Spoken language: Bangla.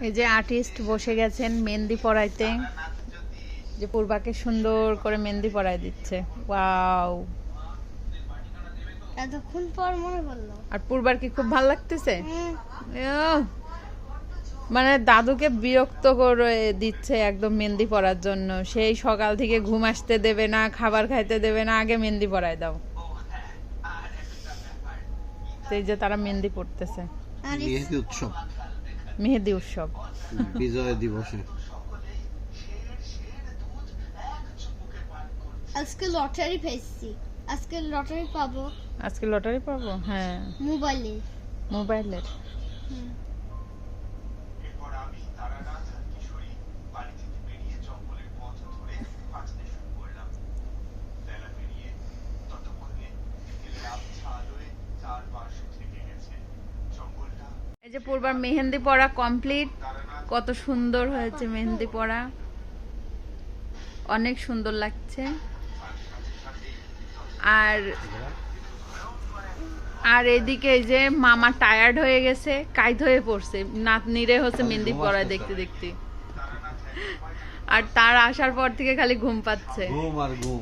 এই যে আর্টিস্ট বসে গেছেন মেহেন্দি পড়াইতে যে পূর্বাকে সুন্দর করে মেহেন্দি পড়াই দিচ্ছে। ওয়াও। এতক্ষণ পর মনে পড়ল। আর পূর্বার কি খুব ভালো লাগতেছে? মানে দাদুকে বিরক্ত করে দিচ্ছে একদম মেহেন্দি পড়ার জন্য। সেই সকাল থেকে ঘুম আসতে দেবে না খাবার খাইতে দেবে না আগে মেহেন্দি পড়ায় দাও। এই যে তারা মেহেন্দি পড়তেছে উৎসব। মেহেদি উৎসব। বিজয় দিবসে। আজকে লটারি পেয়েছি আজকে লটারি পাবো। আজকে লটারি পাবো? হ্যাঁ। মোবাইলে। মোবাইলের এই যে পূর্বার মেহেন্দি পড়া কমপ্লিট কত সুন্দর হয়েছে মেহেন্দি পড়া। অনেক সুন্দর লাগছে। আর আর এদিকে যে মামা টায়ার্ড হয়ে গেছে কাইত হয়ে পড়ছে। নাতনিরে হচ্ছে মেহেন্দি পড়া দেখতে দেখতে। আর তার আসার পর থেকে খালি ঘুম পাচ্ছে। ঘুম আর ঘুম।